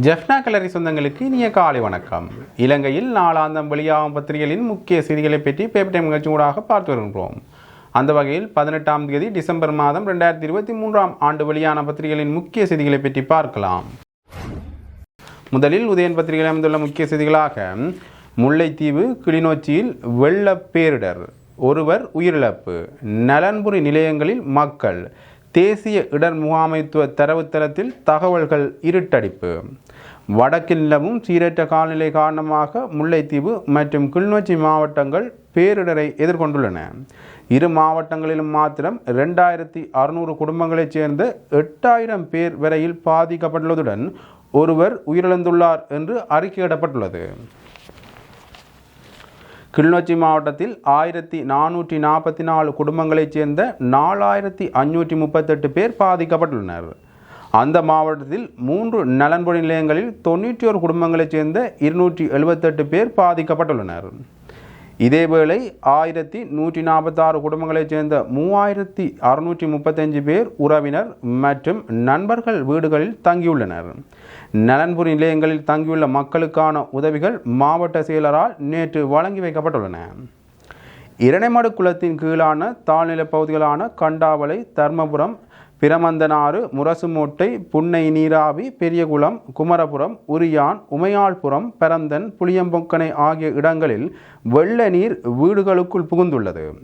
ஜெஃப்னா கலரி சொந்தங்களுக்கு இனிய காலை வணக்கம். இலங்கையில் நாளாந்தம் வெளியாகும் பத்திரிகைகளின் முக்கிய செய்திகளை பற்றி பேப்பர் டைம் நிகழ்ச்சி ஊடாக பார்த்து வருகின்றோம். அந்த வகையில் பதினெட்டாம் தேதி டிசம்பர் மாதம் ரெண்டாயிரத்தி இருபத்தி மூன்றாம் ஆண்டு வெளியான பத்திரிகைகளின் முக்கிய செய்திகளை பற்றி பார்க்கலாம். முதலில் உதயன் பத்திரிகையில் அமைந்துள்ள முக்கிய செய்திகளாக முல்லைத்தீவு கிளிநொச்சியில் வெள்ள பேரிடர் ஒருவர் உயிரிழப்பு நலன்புரி நிலையங்களில் மக்கள் தேசிய இடர் முகாமைத்துவ தரவுத்தளத்தில் தகவல்கள் இருட்டடிப்பு. வடக்கில் நிலவும் சீரற்ற காலநிலை காரணமாக முல்லைத்தீவு மற்றும் கிளிநொச்சி மாவட்டங்கள் பேரிடரை எதிர்கொண்டுள்ளன. இரு மாவட்டங்களிலும் மாத்திரம் ரெண்டாயிரத்தி அறுநூறு குடும்பங்களைச் சேர்ந்த எட்டாயிரம் பேர் வரையில் பாதிக்கப்பட்டுள்ளதுடன் ஒருவர் உயிரிழந்துள்ளார் என்று அறிக்கையிடப்பட்டுள்ளது. கிளிநொச்சி மாவட்டத்தில் ஆயிரத்தி நானூற்றி நாற்பத்தி நாலு குடும்பங்களைச் சேர்ந்த நாலாயிரத்தி அஞ்சூற்றி முப்பத்தெட்டு பேர் பாதிக்கப்பட்டுள்ளனர். அந்த மாவட்டத்தில் மூன்று நலன்புரி நிலையங்களில் தொண்ணூற்றி ஒரு குடும்பங்களைச் சேர்ந்த இருநூற்றி எழுபத்தெட்டு பேர் பாதிக்கப்பட்டுள்ளனர். இதேவேளை ஆயிரத்தி நூற்றி நாற்பத்தாறு குடும்பங்களைச் சேர்ந்த மூவாயிரத்தி அறுநூற்றி முப்பத்தஞ்சு பேர் உறவினர் மற்றும் நண்பர்கள் வீடுகளில் தங்கியுள்ளனர். நலன்புரி நிலையங்களில் தங்கியுள்ள மக்களுக்கான உதவிகள் மாவட்ட செயலரால் நேற்று வழங்கி வைக்கப்பட்டுள்ளன. இரணைமடு குளத்தின் கீழான தாழ்நில பகுதிகளான கண்டாவளை தர்மபுரம் பிரமந்தனாறு முரசுமோட்டை புன்னை நீராவி பெரியகுளம் குமரபுரம் உரியான் உமையாள்புரம் பரந்தன் புளியம்பொக்கனை ஆகிய இடங்களில் வெள்ள நீர் வீடுகளுக்குள் புகுந்துள்ளது.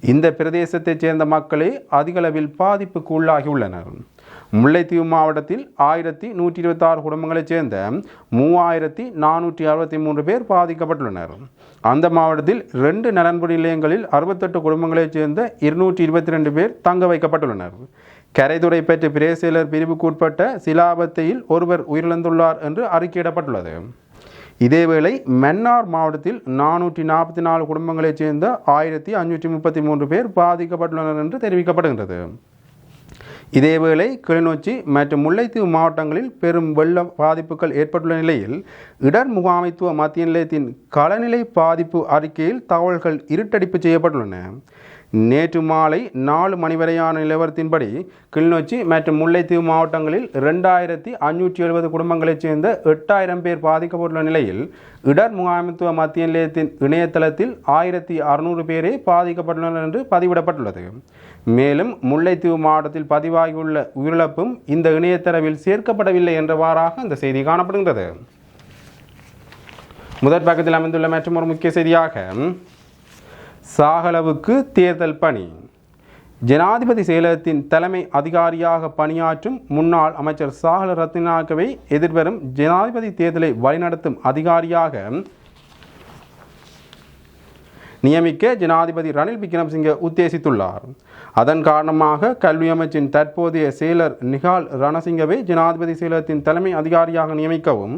இந்த பிரதேசத்தைச் சேர்ந்த மக்களே அதிகளவில் பாதிப்புக்கு உள்ளாகியுள்ளனர். முல்லைத்தீவு மாவட்டத்தில் ஆயிரத்தி நூற்றி இருபத்தாறு குடும்பங்களைச் சேர்ந்த மூவாயிரத்தி நானூற்றி அறுபத்தி மூன்று பேர் பாதிக்கப்பட்டுள்ளனர். அந்த மாவட்டத்தில் ரெண்டு நலன்புரி நிலையங்களில் அறுபத்தெட்டு குடும்பங்களைச் சேர்ந்த இருநூற்றி இருபத்தி ரெண்டு பேர் தங்க வைக்கப்பட்டுள்ளனர். கரைதுறை பெற்ற பிரேசிலர் பிரிவுக்குட்பட்ட சிலாபத்தையில் ஒருவர் உயிரிழந்துள்ளார் என்று அறிக்கையிடப்பட்டுள்ளது. இதேவேளை மன்னார் மாவட்டத்தில் நானூற்றி நாற்பத்தி நாலு குடும்பங்களைச் சேர்ந்த ஆயிரத்தி அஞ்சூற்றி முப்பத்தி மூன்று பேர் பாதிக்கப்பட்டுள்ளனர் என்று தெரிவிக்கப்படுகின்றது. இதேவேளை கிளிநொச்சி மற்றும் முல்லைத்தீவு மாவட்டங்களில் பெரும் வெள்ள பாதிப்புகள் ஏற்பட்டுள்ள நிலையில் இடர் முகாமைத்துவ மத்திய நிலையத்தின் களநிலை பாதிப்பு அறிக்கையில் தகவல்கள் இருட்டடிப்பு செய்யப்பட்டுள்ளன. நேற்று மாலை நாலு மணி வரையான நிலவரத்தின்படி கிளிநொச்சி மற்றும் முல்லைத்தீவு மாவட்டங்களில் ரெண்டாயிரத்தி அஞ்சூற்றி எழுபது குடும்பங்களைச் சேர்ந்த எட்டாயிரம் பேர் பாதிக்கப்பட்டுள்ள நிலையில் இடர் முகாமைத்துவ மத்திய நிலையத்தின் இணையதளத்தில் ஆயிரத்தி அறுநூறு பேரே பாதிக்கப்பட்டுள்ளனர் என்று பதிவிடப்பட்டுள்ளது. மேலும் முல்லைத்தீவு மாவட்டத்தில் பதிவாகியுள்ள உயிரிழப்பும் இந்த இணையதளவில் சேர்க்கப்படவில்லை என்றவாறாக இந்த செய்தி காணப்படுகின்றது. முதற் பக்கத்தில் அமைந்துள்ள மற்றும் ஒரு முக்கிய செய்தியாக சாகலவுக்கு தேர்தல் பணி. ஜனாதிபதி செயலகத்தின் தலைமை அதிகாரியாக பணியாற்றும் முன்னாள் அமைச்சர் சாகல ரத்னாக்கவை எதிர்வரும் ஜனாதிபதி தேர்தலை வழிநடத்தும் அதிகாரியாக நியமிக்க ஜனாதிபதி ரணில் விக்ரமசிங்கே உத்தேசித்துள்ளார். அதன் காரணமாக கல்வி அமைச்சின் தற்போதைய செயலர் நிகால் ரணசிங்கவை ஜனாதிபதி செயலகத்தின் தலைமை அதிகாரியாக நியமிக்கவும்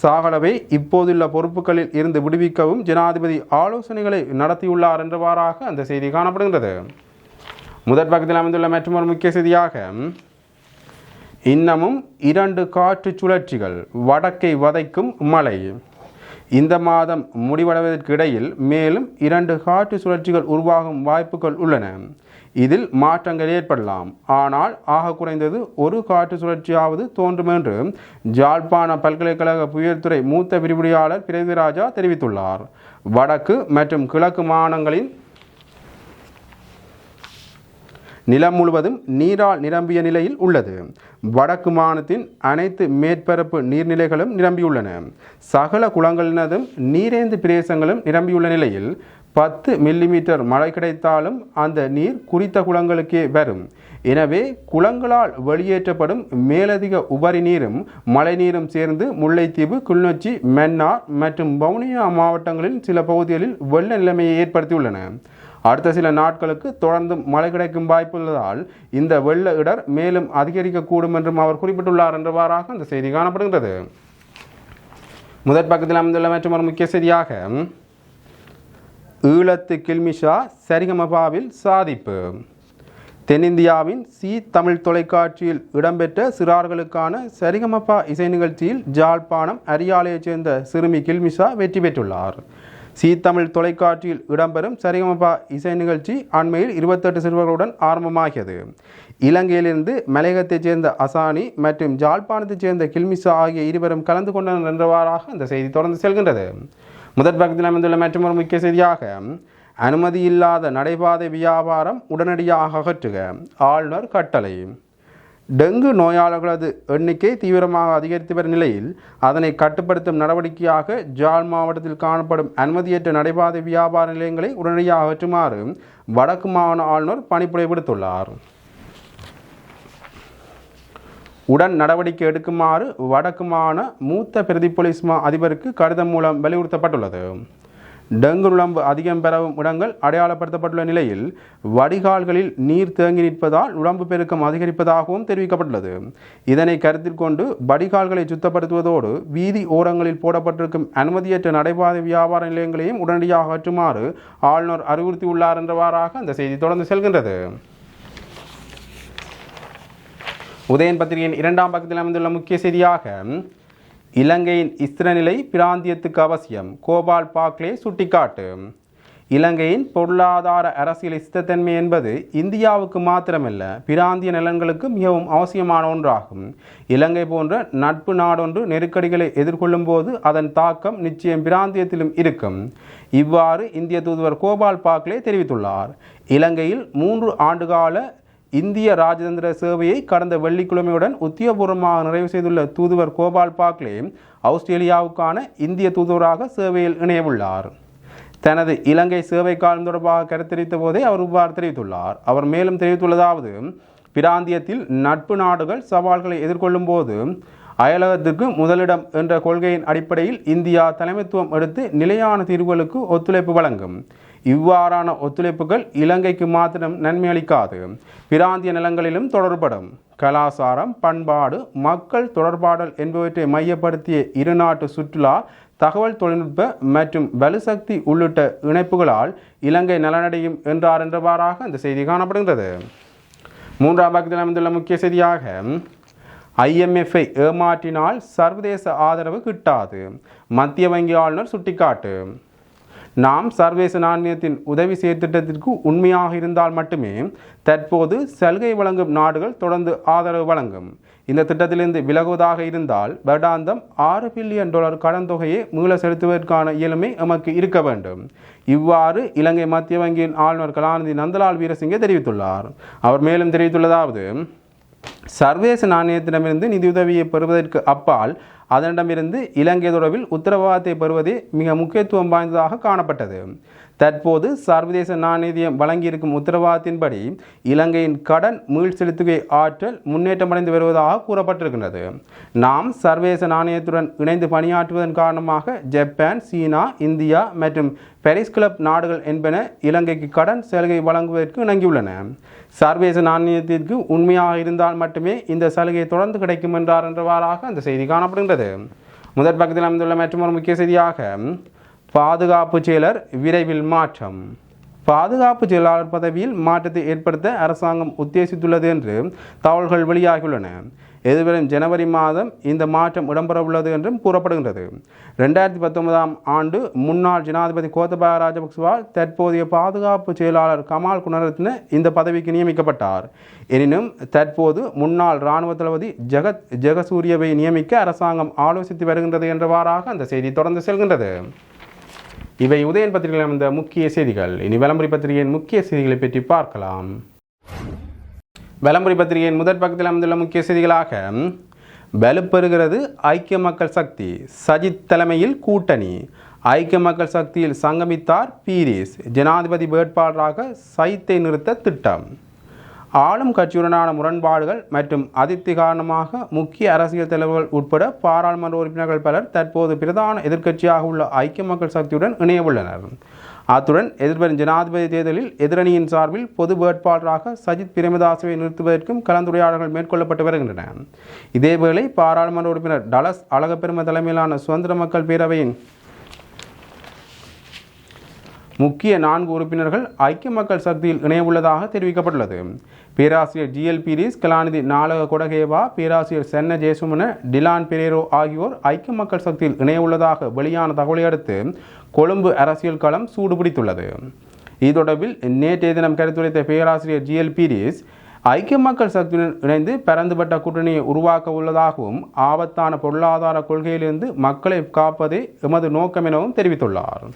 சாகலவை இப்போதுள்ள பொறுப்புகளில் இருந்து விடுவிக்கவும் ஜனாதிபதி ஆலோசனைகளை நடத்தியுள்ளார் என்றவாறாக அந்த செய்தி காணப்படுகின்றது. முதற் பக்கத்தில் அமைந்துள்ள மற்றொரு முக்கிய செய்தியாக இன்னமும் இரண்டு காற்று சுழற்சிகள் வடக்கை வதைக்கும் மழை. இந்த மாதம் முடிவடைவதற்கு இடையில் மேலும் இரண்டு காற்று சுழற்சிகள் உருவாகும் வாய்ப்புகள் உள்ளன. இதில் மாற்றங்கள் ஏற்படலாம். ஆனால் ஆக குறைந்தது ஒரு காற்று சுழற்சியாவது தோன்றும் என்று ஜாழ்ப்பாண பல்கலைக்கழக புயல்துறை மூத்த விரிவுரையாளர் பிரதிராஜா தெரிவித்துள்ளார். வடக்கு மற்றும் கிழக்கு மாநிலங்களின் நிலம் முழுவதும் நீரால் நிரம்பிய நிலையில் உள்ளது. வடக்கு மாநிலத்தின் அனைத்து மேற்பரப்பு நீர்நிலைகளும் நிரம்பியுள்ளன. சகல குளங்களினதும் நீரேந்து பிரதேசங்களும் நிரம்பியுள்ள நிலையில் பத்து மில்லிமீட்டர் மழை கிடைத்தாலும் அந்த நீர் குறித்த குளங்களுக்கே வரும். எனவே குளங்களால் வெளியேற்றப்படும் மேலதிக உபரி நீரும் மழைநீரும் சேர்ந்து முல்லைத்தீவு கிளிநொச்சி மன்னார் மற்றும் வவுனியா மாவட்டங்களின் சில பகுதிகளில் வெள்ள நிலைமையை ஏற்படுத்தியுள்ளன. அடுத்த சில நாட்களுக்கு தொடர்ந்து மழை கிடைக்கும் வாய்ப்புள்ளதால் இந்த வெள்ள இடர் மேலும் அதிகரிக்கக்கூடும் என்றும் அவர் குறிப்பிட்டுள்ளார் என்றவாறாக அந்த செய்தி காணப்படுகிறது முதற் பக்கத்தில் அமைந்துள்ள மற்றும் ஒரு முக்கிய செய்தியாக ஈழத்து கில்மிஷா சரிகமபாவில் சாதிப்பு. தென்னிந்தியாவின் சி தமிழ் தொலைக்காட்சியில் இடம்பெற்ற சிறார்களுக்கான சரிகமபா இசை நிகழ்ச்சியில் ஜாழ்ப்பாணம் அரியாலையைச் சேர்ந்த சிறுமி கில்மிஷா வெற்றி பெற்றுள்ளார். சீத்தமிழ் தொலைக்காட்சியில் இடம்பெறும் சரிகமபா இசை நிகழ்ச்சி அண்மையில் இருபத்தெட்டு சிறுவர்களுடன் ஆரம்பமாகியது. இலங்கையிலிருந்து மலையகத்தைச் சேர்ந்த அசானி மற்றும் ஜாழ்ப்பாணத்தைச் சேர்ந்த கில்மிசா ஆகிய இருவரும் கலந்து கொண்டனர் என்றவாறாக இந்த செய்தி தொடர்ந்து செல்கின்றது. முதற் பக்கத்தில் அமைந்துள்ள மற்றொரு முக்கிய செய்தியாக அனுமதியில்லாத நடைபாதை வியாபாரம் உடனடியாக அகற்றுக. ஆளுநர் கட்டளை. டெங்கு நோயாளர்களது எண்ணிக்கை தீவிரமாக அதிகரித்து வரும் நிலையில் அதனை கட்டுப்படுத்தும் நடவடிக்கையாக ஜாழ் மாவட்டத்தில் காணப்படும் அனுமதியற்ற நடைபாதை வியாபார நிலையங்களை உடனடியாக அகற்றுமாறு வடக்கு மாகாண ஆளுநர் பணிப்புரை விடுத்துள்ளார். உடன் நடவடிக்கை எடுக்குமாறு வடக்கு மாகாண மூத்த பிரதி போலீஸ் மா அதிபருக்கு கடிதம் மூலம் வலியுறுத்தப்பட்டுள்ளது. டெங்கு நுழம்பு அதிகம் பெறவும் இடங்கள் அடையாளப்படுத்தப்பட்டுள்ள நிலையில் வடிகால்களில் நீர் தேங்கி நிற்பதால் நுழம்பு பெருக்கம் அதிகரிப்பதாகவும் தெரிவிக்கப்பட்டுள்ளது. இதனை கருத்தில் கொண்டு வடிகால்களை சுத்தப்படுத்துவதோடு வீதி ஓரங்களில் போடப்பட்டிருக்கும் அனுமதியற்ற நடைபாதை வியாபார நிலையங்களையும் உடனடியாக அற்றுமாறு ஆளுநர் அறிவுறுத்தியுள்ளார் என்றவாறாக அந்த செய்தி தொடர்ந்து செல்கின்றது. உதயன் பத்திரிகையின் இரண்டாம் பக்கத்தில் அமைந்துள்ள முக்கிய செய்தியாக இலங்கையின் இஸ்ரநிலை பிராந்தியத்துக்கு அவசியம். கோபால் பாக்லே சுட்டிக்காட்டு. இலங்கையின் பொருளாதார அரசியல் இஷ்டத்தன்மை என்பது இந்தியாவுக்கு மாத்திரமல்ல பிராந்திய நலன்களுக்கு மிகவும் அவசியமான ஒன்றாகும். இலங்கை போன்ற நட்பு நாடொன்று நெருக்கடிகளை எதிர்கொள்ளும் போது அதன் தாக்கம் நிச்சயம் பிராந்தியத்திலும் இருக்கும். இவ்வாறு இந்திய தூதுவர் கோபால் பாக்லே தெரிவித்துள்ளார். இலங்கையில் மூன்று ஆண்டுகால இந்திய ராஜதந்திர சேவையை கடந்த வெள்ளிக்கிழமையுடன் உத்தியோகபூர்வமாக நிறைவு செய்துள்ள தூதுவர் கோபால் பாக்லே ஆஸ்திரேலியாவுக்கான இந்திய தூதுவராக சேவையில் இணையவுள்ளார். தனது இலங்கை சேவை காலம் தொடர்பாக கருத்தரித்த போதே அவர் இவ்வாறு தெரிவித்துள்ளார். அவர் மேலும் தெரிவித்துள்ளதாவது பிராந்தியத்தில் நட்பு நாடுகள் சவால்களை எதிர்கொள்ளும் போது அயலகத்திற்கு முதலிடம் என்ற கொள்கையின் அடிப்படையில் இந்தியா தலைமைத்துவம் எடுத்து நிலையான தீர்வுகளுக்கு ஒத்துழைப்பு வழங்கும். இவ்வாறான ஒத்துழைப்புகள் இலங்கைக்கு மாத்திரம் நன்மை அளிக்காது. பிராந்திய நிலங்களிலும் தொடர்படும். கலாசாரம் பண்பாடு மக்கள் தொடர்பாடல் என்பவற்றை மையப்படுத்திய இருநாட்டு சுற்றுலா தகவல் தொழில்நுட்ப மற்றும் வலுசக்தி உள்ளிட்ட இணைப்புகளால் இலங்கை நலனடையும் என்றார் என்றவாறாக இந்த செய்தி காணப்படுகின்றது. மூன்றாம் பக்கத்தில் அமைந்துள்ள முக்கிய செய்தியாக ஐஎம்எஃப்ஐ ஏமாற்றினால் சர்வதேச ஆதரவு கிட்டாது. மத்திய வங்கி ஆளுநர் சுட்டிக்காட்டு. நாம் சர்வேச நாணயத்தின் உதவி செயற்திட்டத்திற்கு உண்மையாக இருந்தால் மட்டுமே தற்போது சலுகை வழங்கும் நாடுகள் தொடர்ந்து ஆதரவு வழங்கும். இந்த திட்டத்திலிருந்து விலகுவதாக இருந்தால் வருடாந்தம் ஆறு பில்லியன் டாலர் கடன் தொகையை மீள செலுத்துவதற்கான இயலுமை எமக்கு இருக்க வேண்டும். இவ்வாறு இலங்கை மத்திய வங்கியின் ஆளுநர் கலாநிதி நந்தலால் வீரசிங்கே தெரிவித்துள்ளார். அவர் மேலும் தெரிவித்துள்ளதாவது சர்வதேச நாணயத்திடமிருந்து நிதியுதவியை பெறுவதற்கு அப்பால் அதனிடமிருந்து இலங்கை தொடர்பில் உத்தரவாதத்தை பெறுவதே மிக முக்கியத்துவம் வாய்ந்ததாக காணப்பட்டது. தற்போது சர்வதேச நாணயம் வழங்கியிருக்கும் உத்தரவாதத்தின்படி இலங்கையின் கடன் மீள் செலுத்துகை ஆற்றல் முன்னேற்றமடைந்து வருவதாக கூறப்பட்டிருக்கின்றது. நாம் சர்வதேச நாணயத்துடன் இணைந்து பணியாற்றுவதன் காரணமாக ஜப்பான் சீனா இந்தியா மற்றும் பெரிஸ் கிளப் நாடுகள் என்பன இலங்கைக்கு கடன் சலுகை வழங்குவதற்கு இணங்கியுள்ளன. சர்வதேச நாணயத்திற்கு உண்மையாக இருந்தால் மட்டுமே இந்த சலுகை தொடர்ந்து கிடைக்கும் என்றார் என்றவாறாக அந்த செய்தி காணப்படுகின்றது. முதற் பக்கத்தில் அமைந்துள்ள மற்றொரு முக்கிய செய்தியாக பாதுகாப்பு செயலர் விரைவில் மாற்றம். பாதுகாப்பு செயலாளர் பதவியில் மாற்றத்தை ஏற்படுத்த அரசாங்கம் உத்தேசித்துள்ளது என்று தகவல்கள் வெளியாகியுள்ளன. எதிர்வரும் ஜனவரி மாதம் இந்த மாற்றம் இடம்பெறவுள்ளது என்றும் கூறப்படுகின்றது. ரெண்டாயிரத்தி பத்தொன்பதாம் ஆண்டு முன்னாள் ஜனாதிபதி கோத்தபாய ராஜபக்சவால் தற்போதைய பாதுகாப்பு செயலாளர் கமால் குணரத்ன இந்த பதவிக்கு நியமிக்கப்பட்டார். எனினும் தற்போது முன்னாள் இராணுவ தளபதி ஜெகத் ஜெகசூரியவை நியமிக்க அரசாங்கம் ஆலோசித்து வருகின்றது என்றவாறாக அந்த செய்தி தொடர்ந்து செல்கின்றது. இவை உதயன் பத்திரிகையில் அமைந்த முக்கிய செய்திகள். இனி விளம்பரி பத்திரிகையின் முக்கிய செய்திகளை பற்றி பார்க்கலாம். விளம்பரி பத்திரிகையின் முதற் பக்கத்தில் அமைந்துள்ள முக்கிய செய்திகளாக வலுப்பெறுகிறது ஐக்கிய மக்கள் சக்தி. சஜித் தலைமையில் கூட்டணி. ஐக்கிய மக்கள் சக்தியில் சங்கமித்தார் பீரிஸ். ஜனாதிபதி வேட்பாளராக சைத்தை நிறுத்த திட்டம். ஆளும் கட்சியுடனான முரண்பாடுகள் மற்றும் அதிருப்தி காரணமாக முக்கிய அரசியல் தலைவர்கள் உட்பட பாராளுமன்ற உறுப்பினர்கள் பலர் தற்போது பிரதான எதிர்க்கட்சியாக உள்ள ஐக்கிய மக்கள் சக்தியுடன் இணையவுள்ளனர் அத்துடன் எதிர்வரும் ஜனாதிபதி தேர்தலில் எதிரணியின் சார்பில் பொது வேட்பாளராக சஜித் பிரேமதாசவை நிறுத்துவதற்கும் கலந்துரையாடல்கள் மேற்கொள்ளப்பட்டு வருகின்றன. இதேவேளை பாராளுமன்ற உறுப்பினர் டலஸ் அழகப்பெரும தலைமையிலான சுதந்திர மக்கள் பேரவையின் முக்கிய நான்கு உறுப்பினர்கள் ஐக்கிய மக்கள் சக்தியில் இணையவுள்ளதாக தெரிவிக்கப்பட்டுள்ளது. பேராசிரியர் ஜிஎல் பீரிஸ் கலாநிதி நாளக கொடகேவா பேராசிரியர் சென்ன ஜெயசுமன டிலான் பெரேரோ ஆகியோர் ஐக்கிய மக்கள் சக்தியில் இணையவுள்ளதாக வெளியான தகவலை அடுத்து கொழும்பு அரசியல் களம் சூடுபிடித்துள்ளது. இது தொடர்பில் நேற்றைய தினம் கருத்துரைத்த பேராசிரியர் ஜிஎல் பீரிஸ் ஐக்கிய மக்கள் சக்தியுடன் இணைந்து பரந்துபட்ட கூட்டணியை உருவாக்க உள்ளதாகவும் ஆபத்தான பொருளாதார கொள்கையிலிருந்து மக்களை காப்பதே எமது நோக்கம் எனவும் தெரிவித்துள்ளார்.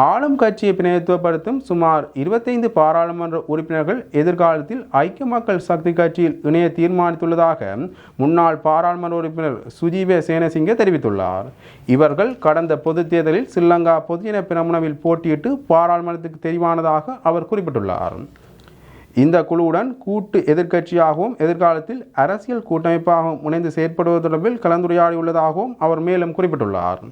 ஆளும் கட்சியை பிணையத்துவப்படுத்தும் சுமார் இருபத்தைந்து பாராளுமன்ற உறுப்பினர்கள் எதிர்காலத்தில் ஐக்கிய மக்கள் சக்தி கட்சியில் இணைய தீர்மானித்துள்ளதாக முன்னாள் பாராளுமன்ற உறுப்பினர் சுஜீவ சேனசிங்க தெரிவித்துள்ளார். இவர்கள் கடந்த பொதுத் தேர்தலில் ஸ்ரீலங்கா பொதுஜன பிரமுனவில் போட்டியிட்டு பாராளுமன்றத்துக்கு தெரிவானதாக அவர் குறிப்பிட்டுள்ளார். இந்த குழுவுடன் கூட்டு எதிர்க்கட்சியாகவும் எதிர்காலத்தில் அரசியல் கூட்டமைப்பாகவும் இணைந்து செயற்படுவது தொடர்பில் கலந்துரையாடியுள்ளதாகவும் அவர் மேலும் குறிப்பிட்டுள்ளார்.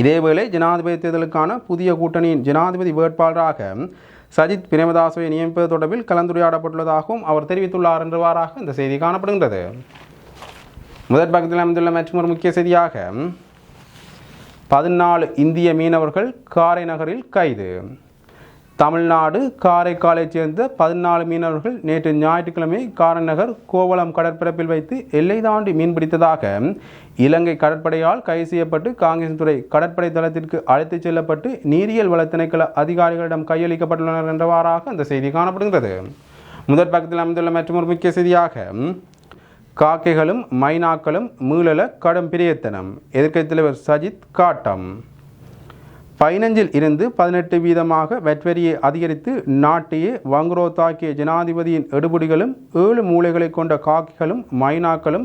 இதேவேளை ஜனாதிபதி தேர்தலுக்கான புதிய கூட்டணியின் ஜனாதிபதி வேட்பாளராக சஜித் பிரேமதாசவை நியமிப்பது தொடர்பில் கலந்துரையாடப்பட்டுள்ளதாகவும் அவர் தெரிவித்துள்ளார் என்றவாறாக இந்த செய்தி காணப்படுகின்றது. முதற் பக்கத்தில் அமைந்துள்ள மற்றொரு முக்கிய செய்தியாக பதினாலு இந்திய மீனவர்கள் காரை நகரில் கைது. தமிழ்நாடு காரைக்காலைச் சேர்ந்த பதினாலு மீனவர்கள் நேற்று ஞாயிற்றுக்கிழமை காரநகர் கோவளம் கடற்பரப்பில் வைத்து எல்லை தாண்டி மீன்பிடித்ததாக இலங்கை கடற்படையால் கைது செய்யப்பட்டு காங்கிரஸ் துறை கடற்படை தளத்திற்கு அழைத்துச் செல்லப்பட்டு நீரியல் வள திணைக்கள அதிகாரிகளிடம் கையளிக்கப்பட்டுள்ளனர் என்றவாறாக அந்த செய்தி காணப்படுகிறது முதற் பக்கத்தில் அமைந்துள்ள மற்றொரு முக்கிய செய்தியாக காக்கைகளும் மைனாக்களும் மீளல கடும் பிரியத்தனம். எதிர்க்கட்சித் தலைவர் சஜித் காட்டம். பதினஞ்சில் இருந்து பதினெட்டு வீதமாக வெட்வரியை அதிகரித்து நாட்டையே வங்குரோத்தாக்கிய ஜனாதிபதியின் எடுபடிகளும் ஏழு மூளைகளை கொண்ட காக்கிகளும் மைனாக்களும்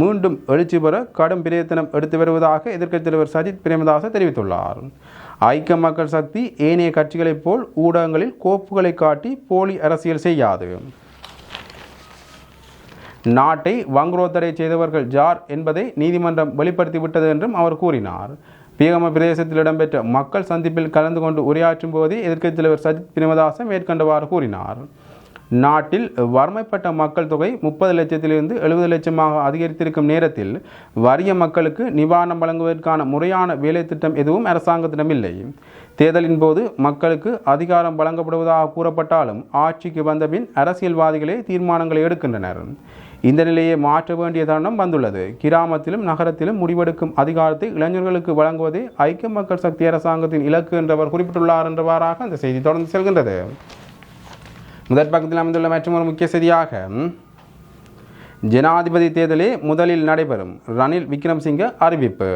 மீண்டும் எழுச்சி பெற கடும் பிரயத்தனம் எடுத்து வருவதாக எதிர்க்கட்சித் தலைவர் சஜித் பிரேமதாச தெரிவித்துள்ளார். ஐக்கிய மக்கள் சக்தி ஏனைய கட்சிகளைப் போல் ஊடகங்களில் கோப்புகளை காட்டி போலி அரசியல் செய்யாது. நாட்டை வங்குரோத்தடை செய்தவர்கள் ஜார் என்பதை நீதிமன்றம் வெளிப்படுத்திவிட்டது என்றும் அவர் கூறினார். பீகம பிரதேசத்தில் இடம்பெற்ற மக்கள் சந்திப்பில் கலந்து கொண்டு உரையாற்றும் போதே எதிர்க்கட்சித் தலைவர் சஜித் பிரேமதாச மேற்கண்டவாறு கூறினார். நாட்டில் வறுமைப்பட்ட மக்கள் தொகை முப்பது லட்சத்திலிருந்து எழுபது லட்சமாக அதிகரித்திருக்கும் நேரத்தில் வறிய மக்களுக்கு நிவாரணம் வழங்குவதற்கான முறையான வேலை திட்டம் எதுவும் அரசாங்கத்திடம் இல்லை. தேர்தலின் போது மக்களுக்கு அதிகாரம் வழங்கப்படுவதாக கூறப்பட்டாலும் ஆட்சிக்கு வந்தபின் அரசியல்வாதிகளே தீர்மானங்களை எடுக்கின்றனர். இந்த நிலையை மாற்ற வேண்டிய தருணம் வந்துள்ளது. கிராமத்திலும் நகரத்திலும் முடிவெடுக்கும் அதிகாரத்தை இளைஞர்களுக்கு வழங்குவதே ஐக்கிய மக்கள் சக்தி அரசாங்கத்தின் இலக்கு என்றவர் குறிப்பிட்டுள்ளார் என்றவாறாக அந்த செய்தி தொடர்ந்து செல்கின்றது. முதற் பக்கத்தில் அமைந்துள்ள மற்றொரு முக்கிய செய்தியாக ஜனாதிபதி தேர்தலே முதலில் நடைபெறும். ரணில் விக்ரம்சிங்க அறிவிப்பு.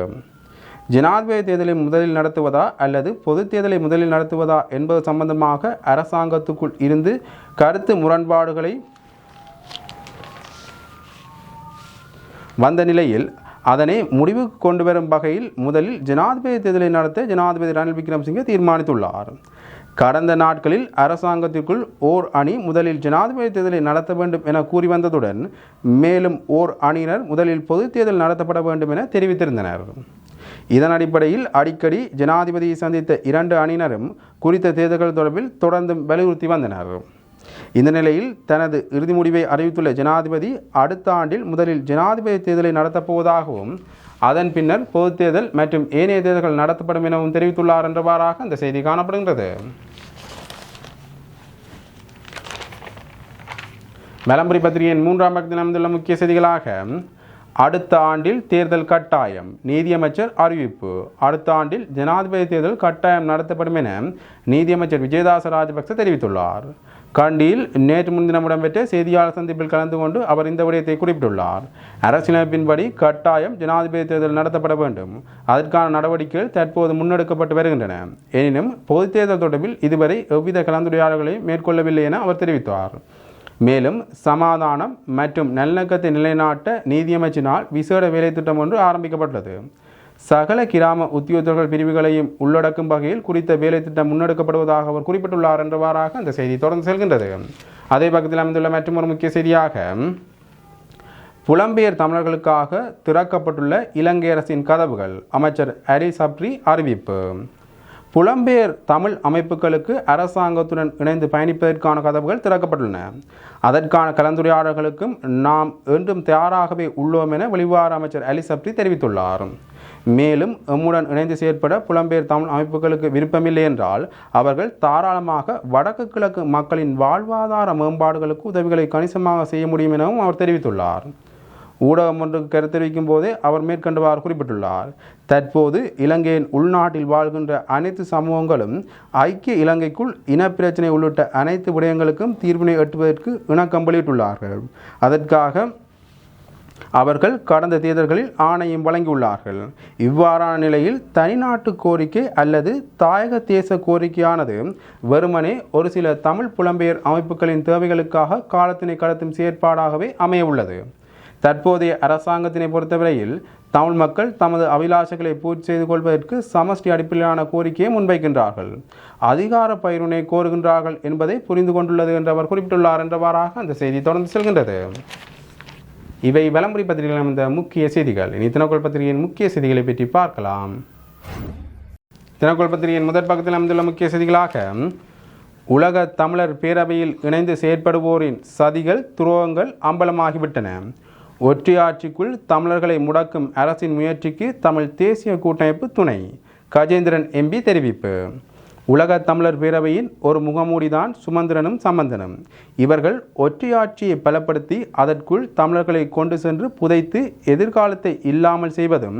ஜனாதிபதி தேர்தலை முதலில் நடத்துவதா அல்லது பொது தேர்தலை முதலில் நடத்துவதா என்பது சம்பந்தமாக அரசாங்கத்துக்குள் இருந்து கருத்து முரண்பாடுகளை வந்த நிலையில் அதனை முடிவுக்கு கொண்டு வரும் வகையில் முதலில் ஜனாதிபதி தேர்தலை நடத்த ஜனாதிபதி ரணில் விக்ரமசிங்கே தீர்மானித்துள்ளார். கடந்த நாட்களில் அரசாங்கத்திற்குள் ஓர் அணி முதலில் ஜனாதிபதி தேர்தலை நடத்த வேண்டும் என கூறி வந்ததுடன் மேலும் ஓர் அணியினர் முதலில் பொது தேர்தல் நடத்தப்பட வேண்டும் என தெரிவித்திருந்தனர். இதன் அடிப்படையில் அடிக்கடி ஜனாதிபதியை சந்தித்த இரண்டு அணியினரும் குறித்த தேர்தல்கள் தொடர்பில் தொடர்ந்தும் வலியுறுத்தி வந்தனர். இந்த நிலையில் தனது இறுதி முடிவை அறிவித்துள்ள ஜனாதிபதி அடுத்த ஆண்டில் முதலில் ஜனாதிபதி தேர்தலை நடத்தப்போவதாகவும் அதன் பின்னர் பொது தேர்தல் மற்றும் ஏனைய தேர்தல்கள் நடத்தப்படும் எனவும் தெரிவித்துள்ளார் என்றவாறாக அந்த செய்தி காணப்படுகின்றது. மலம்புரி பத்திரிகையின் மூன்றாம் பக்கத்தில் அமைந்துள்ள முக்கிய செய்திகளாக அடுத்த ஆண்டில் தேர்தல் கட்டாயம் நீதியமைச்சர் அறிவிப்பு. அடுத்த ஆண்டில் ஜனாதிபதி தேர்தல் கட்டாயம் நடத்தப்படும் என நீதியமைச்சர் விஜயதாச ராஜபக்ச தெரிவித்துள்ளார். கண்டியில் நேற்று முன்தினம் இடம்பெற்ற செய்தியாளர் சந்திப்பில் கலந்து கொண்டு அவர் இந்த விடயத்தை குறிப்பிட்டுள்ளார். அரசியலமைப்பின்படி கட்டாயம் ஜனாதிபதி தேர்தல் நடத்தப்பட வேண்டும். அதற்கான நடவடிக்கைகள் தற்போது முன்னெடுக்கப்பட்டு வருகின்றன. எனினும் பொது தேர்தல் தொடர்பில் இதுவரை எவ்வித கலந்துரையாடல்களையும் மேற்கொள்ளவில்லை என அவர் தெரிவித்தார். மேலும் சமாதானம் மற்றும் நல்லிணக்கத்தை நிலைநாட்ட நீதியமைச்சினால் விசேட வேலைத்திட்டம் ஒன்று ஆரம்பிக்கப்பட்டுள்ளது. சகல கிராம உத்தியோகர்கள் பிரிவுகளையும் உள்ளடக்கும் வகையில் குறித்த வேலைத்திட்டம் முன்னெடுக்கப்படுவதாக அவர் குறிப்பிட்டுள்ளார் என்றவாறாக அந்த செய்தி தொடர்ந்து செல்கின்றது. அதே பக்கத்தில் அமைந்துள்ள மற்றொரு முக்கிய செய்தியாக புலம்பெயர் தமிழர்களுக்காக திறக்கப்பட்டுள்ள இலங்கை அரசின் கதவுகள். அமைச்சர் அரி சப்ரி அறிவிப்பு. புலம்பெயர் தமிழ் அமைப்புகளுக்கு அரசாங்கத்துடன் இணைந்து பயணிப்பதற்கான கதவுகள் திறக்கப்பட்டுள்ளன. அதற்கான கலந்துரையாடல்களுக்கும் நாம் என்றும் தயாராகவே உள்ளோம் என வெளிவார அமைச்சர் அலி சப்ரி தெரிவித்துள்ளார். மேலும் எம்முடன் இணைந்து செயற்பட புலம்பெயர் தமிழ் அமைப்புகளுக்கு விருப்பமில்லை என்றால் அவர்கள் தாராளமாக வடக்கு கிழக்கு மக்களின் வாழ்வாதார மேம்பாடுகளுக்கு உதவிகளை கணிசமாக செய்ய முடியும் எனவும் அவர் தெரிவித்துள்ளார். ஊடகம் ஒன்றுக்கு கருத்து தெரிவிக்கும் போதே அவர் மேற்கண்டவாறு குறிப்பிட்டுள்ளார். தற்போது இலங்கையின் உள்நாட்டில் வாழ்கின்ற அனைத்து சமூகங்களும் ஐக்கிய இலங்கைக்குள் இனப்பிரச்சினை உள்ளிட்ட அனைத்து விடயங்களுக்கும் தீர்வினை எட்டுவதற்கு இணக்கம் வெளியிட்டுள்ளார்கள். அதற்காக அவர்கள் கடந்த தேர்தல்களில் ஆணையம் வழங்கியுள்ளார்கள். இவ்வாறான நிலையில் தனிநாட்டு கோரிக்கை அல்லது தாயக தேச கோரிக்கையானது வெறுமனே ஒரு சில தமிழ் புலம்பெயர் அமைப்புகளின் தேவைகளுக்காக காலத்தினை கடத்தும் செயற்பாடாகவே அமைய உள்ளது தற்போதைய அரசாங்கத்தினை பொறுத்தவரையில் தமிழ் மக்கள் தமது அபிலாஷைகளை பூர்த்தி செய்து கொள்வதற்கு சமஷ்டி அடிப்படையிலான கோரிக்கையை முன்வைக்கின்றார்கள். அதிகார பயிருனை கோருகின்றார்கள் என்பதை புரிந்து கொண்டுள்ளது என்று அவர் குறிப்பிட்டுள்ளார் என்றவாறாக அந்த செய்தி தொடர்ந்து செல்கின்றது. இவை வலம்புரி பத்திரிகையில் அமைந்த முக்கிய செய்திகள். இனி தினக்கோள் பத்திரிகையின் முக்கிய செய்திகளை பற்றி பார்க்கலாம். தினக்கோள் பத்திரிகையின் முதற் பக்கத்தில் அமைந்துள்ள முக்கிய செய்திகளாக உலக தமிழர் பேரவையில் இணைந்து செயற்படுவோரின் சதிகள் துரோகங்கள் அம்பலமாகிவிட்டன. ஒற்றையாட்சிக்குள் தமிழர்களை முடக்கும் அரசின் முயற்சிக்கு தமிழ் தேசிய கூட்டமைப்பு துணை. கஜேந்திரன் எம்பி தெரிவிப்பு. உலக தமிழர் பேரவையின் ஒரு முகமூடிதான் சுமந்திரனும் சம்பந்தனும். இவர்கள் ஒற்றையாட்சியை பலப்படுத்தி அதற்குள் தமிழர்களை கொண்டு சென்று புதைத்து எதிர்காலத்தை இல்லாமல் செய்வதும்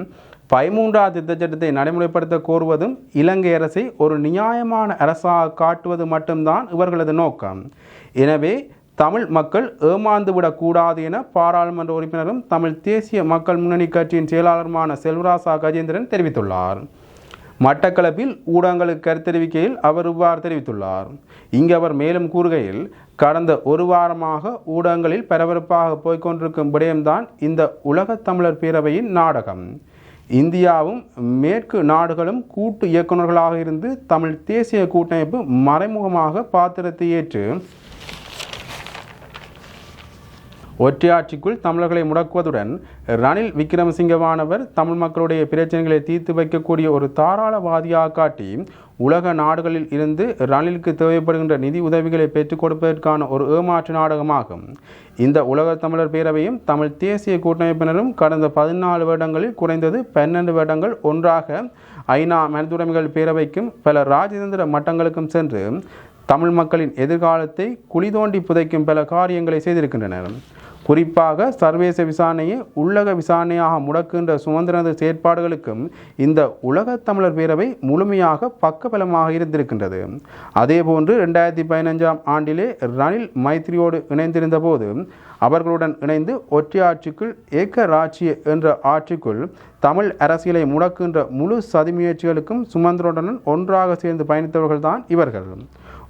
பதிமூன்றாவது திருத்தச் சட்டத்தை நடைமுறைப்படுத்த கோருவதும் இலங்கை அரசை ஒரு நியாயமான அரசாக காட்டுவது மட்டும்தான் இவர்களது நோக்கம். எனவே தமிழ் மக்கள் ஏமாந்து விடக்கூடாது என பாராளுமன்ற உறுப்பினரும் தமிழ் தேசிய மக்கள் முன்னணி கட்சியின் செயலாளருமான செல்வராசா கஜேந்திரன் தெரிவித்துள்ளார். மட்டக்களப்பில் ஊடகங்களுக்கு கருத்தெரிவிக்கையில் அவர் இவ்வாறு தெரிவித்துள்ளார். இங்கு அவர் மேலும் கூறுகையில் கடந்த ஒரு வாரமாக ஊடகங்களில் பரபரப்பாக போய்க்கொண்டிருக்கும் விடயம்தான் இந்த உலகத் தமிழர் பேரவையின் நாடகம். இந்தியாவும் மேற்கு நாடுகளும் கூட்டு இயக்குநர்களாக இருந்து தமிழ் தேசிய கூட்டமைப்பு மறைமுகமாக பாத்திரத்தை ஏற்று ஒற்றையாட்சிக்குள் தமிழர்களை முடக்குவதுடன் ரணில் விக்ரமசிங்கவானவர் தமிழ் மக்களுடைய பிரச்சனைகளை தீர்த்து வைக்கக்கூடிய ஒரு தாராளவாதியாக காட்டி உலக நாடுகளில் இருந்து ரணிலுக்கு தேவைப்படுகின்ற நிதி உதவிகளை பெற்றுக் கொடுப்பதற்கான ஒரு ஏமாற்று நாடகமாகும். இந்த உலக தமிழர் பேரவையும் தமிழ் தேசிய கூட்டமைப்பினரும் கடந்த பதினாலு வருடங்களில் குறைந்தது பன்னெண்டு வருடங்கள் ஒன்றாக ஐநா மனிதுரிமைகள் பேரவைக்கும் பல ராஜதந்திர மட்டங்களுக்கும் சென்று தமிழ் மக்களின் எதிர்காலத்தை குழி தோண்டி புதைக்கும் பல காரியங்களை செய்திருக்கின்றனர். குறிப்பாக சர்வதேச விசாரணையை உள்ளக விசாரணையாக முடக்குகின்ற சுதந்திரத செயற்பாடுகளுக்கும் இந்த உலகத் தமிழர் பேரவை முழுமையாக பக்கபலமாக இருந்திருக்கின்றது. அதேபோன்று ரெண்டாயிரத்தி பதினஞ்சாம் ஆண்டிலே ரணில் மைத்ரியோடு இணைந்திருந்த போது அவர்களுடன் இணைந்து ஒற்றையாட்சிக்குள் ஏக்க ராட்சிய என்ற ஆட்சிக்குள் தமிழ் அரசியலை முடக்குகின்ற முழு சதி முயற்சிகளுக்கும் சுமந்திரனுடன் ஒன்றாக சேர்ந்து பயணித்தவர்கள்தான் இவர்கள்.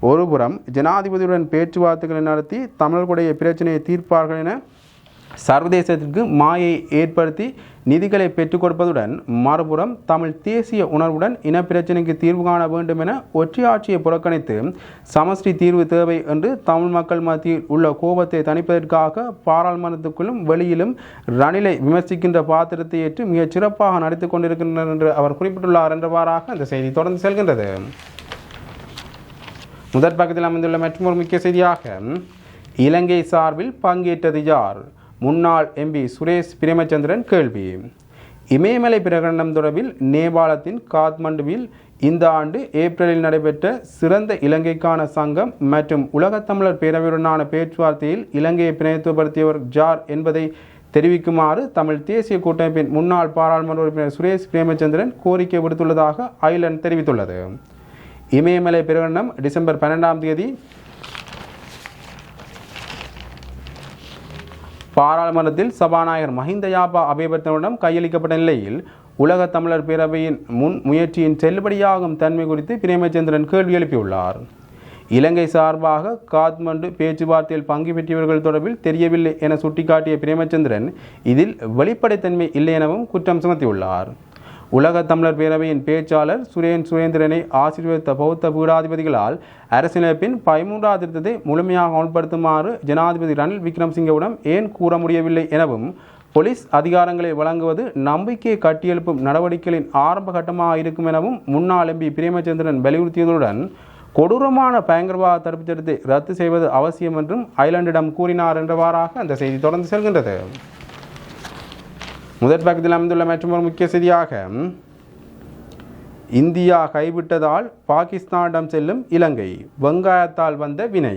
ஒருபுறம் ஜனாதிபதியுடன் பேச்சுவார்த்தைகளை நடத்தி தமிழர்களுடைய பிரச்சனையை தீர்ப்பார்கள் என சர்வதேசத்திற்கு மாயை ஏற்படுத்தி நிதிகளை பெற்றுக் கொடுப்பதுடன் மறுபுறம் தமிழ் தேசிய உணர்வுடன் இனப்பிரச்சினைக்கு தீர்வு காண வேண்டும் என ஒற்றையாட்சியை புறக்கணித்து சமஷ்டி தீர்வு தேவை என்று தமிழ் மக்கள் மத்தியில் உள்ள கோபத்தை தணிப்பதற்காக பாராளுமன்றத்துக்குள்ளும் வெளியிலும் ரணிலை விமர்சிக்கின்ற பாத்திரத்தை ஏற்று மிகச் சிறப்பாக நடித்து கொண்டிருக்கின்றனர் என்று அவர் குறிப்பிட்டுள்ளார் என்றவாறாக அந்த செய்தி தொடர்ந்து செல்கின்றது. முதற் பக்கத்தில் அமைந்துள்ள மற்றொரு முக்கிய செய்தியாக இலங்கை சார்பில் பங்கேற்றது யார்? முன்னாள் எம்பி சுரேஷ் பிரேமச்சந்திரன் கேள்வி. இமயமலை பிரகடனம் தொடர்பில் நேபாளத்தின் காத்மண்டுவில் இந்த ஆண்டு ஏப்ரலில் நடைபெற்ற சிறந்த இலங்கைக்கான சங்கம் மற்றும் உலகத்தமிழர் பேரவையுடனான பேச்சுவார்த்தையில் இலங்கையை பிரதித்துவப்படுத்தியவர் ஜார் என்பதை தெரிவிக்குமாறு தமிழ் தேசிய கூட்டமைப்பின் முன்னாள் பாராளுமன்ற உறுப்பினர் சுரேஷ் பிரேமச்சந்திரன் கோரிக்கை விடுத்துள்ளதாக ஐலண்ட் தெரிவித்துள்ளது. இமயமலை பிரகடனம் டிசம்பர் பன்னெண்டாம் தேதி. பாராளுமன்றத்தில் சபாநாயகர் மஹிந்த யாபா அபேவர்த்தனிடம் கையளிக்கப்பட்ட நிலையில் உலக தமிழர் பேரவையின் முன் முயற்சியின் செல்லுபடியாகும் தன்மை குறித்து பிரேமச்சந்திரன் கேள்வி எழுப்பியுள்ளார். இலங்கை சார்பாக காத்மண்டு பேச்சுவார்த்தையில் பங்கு பெற்றவர்கள் தொடர்பில் தெரியவில்லை என சுட்டிக்காட்டிய பிரேமச்சந்திரன் இதில் வெளிப்படைத்தன்மை இல்லை எனவும் குற்றம் சுமத்தியுள்ளார். உலக தமிழர் பேரவையின் பேச்சாளர் சுரேன் சுரேந்திரனை ஆசீர்வதித்த பௌத்த பீடாதிபதிகளால் அரசியலமைப்பின் பதிமூன்றாவது திருத்தத்தை முழுமையாக அமல்படுத்துமாறு ஜனாதிபதி ரணில் விக்ரம்சிங்கவிடம் ஏன் கூற முடியவில்லை எனவும் போலீஸ் அதிகாரங்களை வழங்குவது நம்பிக்கையை கட்டியெழுப்பும் நடவடிக்கைகளின் ஆரம்ப கட்டமாக இருக்கும் எனவும் முன்னாள் எம்பி பிரேமச்சந்திரன் வலியுறுத்தியதுடன் கொடூரமான பயங்கரவாத தடுப்புச் சட்டத்தை ரத்து செய்வது அவசியம் என்றும் ஐலண்டிடம் கூறினார் என்றவாறாக அந்த செய்தி தொடர்ந்து செல்கின்றது. முதற் பக்கத்தில் அமைந்துள்ள மற்றொரு முக்கிய செய்தியாக இந்தியா கைவிட்டதால் பாகிஸ்தானிடம் செல்லும் இலங்கை வெங்காயத்தால் வந்த வினை.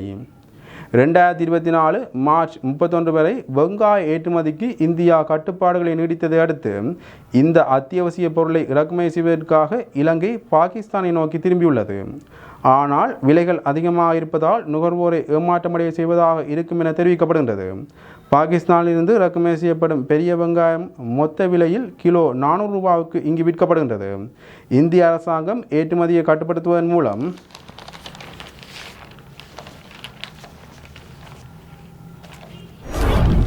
ரெண்டாயிரத்தி இருபத்தி நாலு மார்ச் முப்பத்தொன்று வரை வெங்காய ஏற்றுமதிக்கு இந்தியா கட்டுப்பாடுகளை நீடித்ததை அடுத்து இந்த அத்தியாவசிய பொருளை இறக்குமதி செய்வதற்காக இலங்கை பாகிஸ்தானை நோக்கி திரும்பியுள்ளது. ஆனால் விலைகள் அதிகமாக இருப்பதால் நுகர்வோரை ஏமாற்றமடைய செய்வதாக இருக்கும் என தெரிவிக்கப்படுகின்றது. பாகிஸ்தானிலிருந்து இறக்குமதி செய்யப்படும் பெரிய வெங்காயம் மொத்த விலையில் கிலோ நானூறு ரூபாவுக்கு இங்கு விற்கப்படுகின்றது. இந்திய அரசாங்கம் ஏற்றுமதியை கட்டுப்படுத்துவதன் மூலம்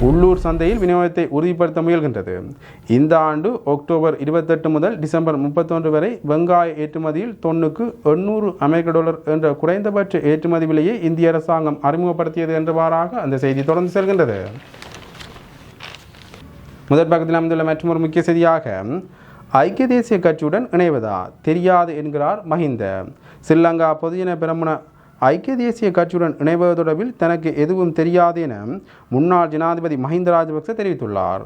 உள்ளூர் சந்தையில் விநியோகத்தை உறுதிப்படுத்த முயல்கின்றது. இந்த ஆண்டு அக்டோபர் இருபத்தெட்டு முதல் டிசம்பர் முப்பத்தொன்று வரை வெங்காய ஏற்றுமதியில் தொன்னுக்கு எண்ணூறு அமெரிக்க டாலர் என்ற குறைந்தபட்ச ஏற்றுமதி விலையை இந்திய அரசாங்கம் அறிமுகப்படுத்தியது என்றவாறாக அந்த செய்தி தொடர்ந்து செல்கின்றது. முதற் பக்கத்தில் அமைந்துள்ள மற்றொரு முக்கிய செய்தியாக ஐக்கிய தேசிய கட்சியுடன் இணைவதா? தெரியாது என்கிறார் மஹிந்த. ஸ்ரீலங்கா பொதுஜன பிரமுன ஐக்கிய தேசிய கட்சியுடன் இணைவது தொடர்பில் தனக்கு எதுவும் தெரியாது என முன்னாள் ஜனாதிபதி மஹிந்த ராஜபக்ச தெரிவித்துள்ளார்.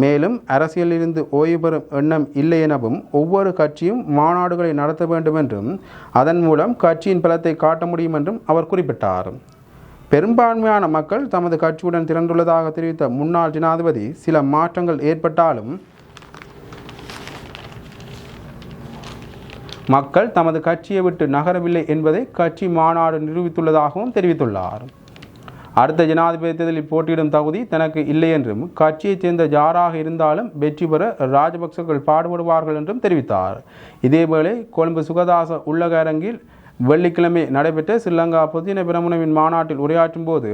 மேலும் அரசியலிலிருந்து ஓய்வு பெறும் எண்ணம் இல்லை எனவும் ஒவ்வொரு கட்சியும் மாநாடுகளை நடத்த வேண்டும் என்றும் அதன் மூலம் கட்சியின் பலத்தை காட்ட முடியும் என்றும் அவர் குறிப்பிட்டார். பெரும்பான்மையான மக்கள் தமது கட்சியுடன் திரண்டுள்ளதாக தெரிவித்த முன்னாள் ஜனாதிபதி சில மாற்றங்கள் ஏற்பட்டாலும் மக்கள் தமது கட்சியை விட்டு நகரவில்லை என்பதை கட்சி மாநாடு நிரூபித்துள்ளதாகவும் தெரிவித்துள்ளார். அடுத்த ஜனாதிபதி தேர்தலில் போட்டியிடும் தகுதி தனக்கு இல்லை என்றும் கட்சியைச் சேர்ந்த யாராக இருந்தாலும் வெற்றி பெற ராஜபக்சர்கள் பாடுபடுவார்கள் என்றும் தெரிவித்தார். இதேவேளை கொழும்பு சுகதாச உள்ளக அரங்கில் வெள்ளிக்கிழமை நடைபெற்ற ஸ்ரீலங்கா பொதுஜன பிரமுனவின் மாநாட்டில் உரையாற்றும் போது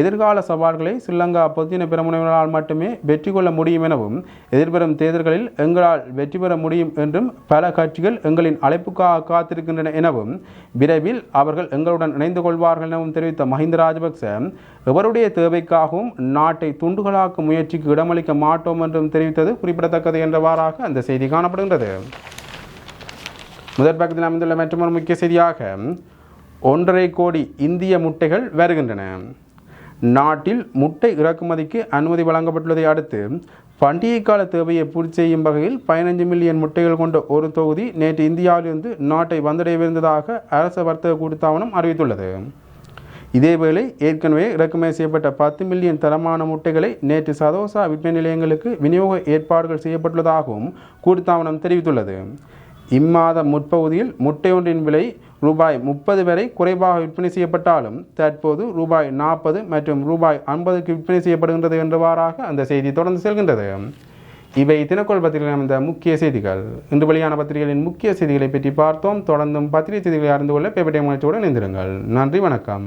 எதிர்கால சவால்களை ஸ்ரீலங்கா பொதுஜன பிரமுனவினால் மட்டுமே வெற்றி கொள்ள முடியும் எனவும் எதிர்வரும் தேர்தல்களில் எங்களால் வெற்றி பெற முடியும் என்றும் பல கட்சிகள் எங்களின் அழைப்புக்காக காத்திருக்கின்றன எனவும் விரைவில் அவர்கள் எங்களுடன் இணைந்து கொள்வார்கள் எனவும் தெரிவித்த மஹிந்த ராஜபக்ச எவருடைய தேவைக்காகவும் நாட்டை துண்டுகளாக்கும் முயற்சிக்கு இடமளிக்க மாட்டோம் என்றும் தெரிவித்தது குறிப்பிடத்தக்கது என்றவாறாக அந்த செய்தி காணப்படுகின்றது. முதற் பக்கத்தில் அமைந்துள்ள மற்றொரு முக்கிய செய்தியாக ஒன்றரை கோடி இந்திய முட்டைகள் வருகின்றன. நாட்டில் முட்டை இறக்குமதிக்கு அனுமதி வழங்கப்பட்டுள்ளதை அடுத்து பண்டிகை கால தேவையை பூர்த்தி செய்யும் வகையில் பதினஞ்சு மில்லியன் முட்டைகள் கொண்ட ஒரு தொகுதி நேற்று இந்தியாவிலிருந்து நாட்டை வந்தடையவிருந்ததாக அரச வர்த்தக கூட்டுத்தாபனம் அறிவித்துள்ளது. இதேவேளை ஏற்கனவே இறக்குமதி செய்யப்பட்ட பத்து மில்லியன் தரமான முட்டைகளை நேற்று சதோசா விற்பனை நிலையங்களுக்கு விநியோக ஏற்பாடுகள் செய்யப்பட்டுள்ளதாகவும் கூட்டுத்தாபனம் தெரிவித்துள்ளது. இம்மாத முற்பகுதியில் முட்டை ஒன்றின் விலை ரூபாய் முப்பது வரை குறைவாக விற்பனை செய்யப்பட்டாலும் தற்போது ரூபாய் நாற்பது மற்றும் ரூபாய் ஐம்பதுக்கு விற்பனை செய்யப்படுகின்றது என்றவாறாக அந்த செய்தி தொடர்ந்து செல்கின்றது. இவை தினக்கோள் பத்திரிகையில் அமைந்த முக்கிய செய்திகள். இன்று வெளியான பத்திரிகைகளின் முக்கிய செய்திகளை பற்றி பார்த்தோம். தொடர்ந்தும் பத்திரிகை செய்திகளை அறிந்து கொள்ள பேப்பட்டை முயற்சியுடன் இணைந்திருங்கள். நன்றி வணக்கம்.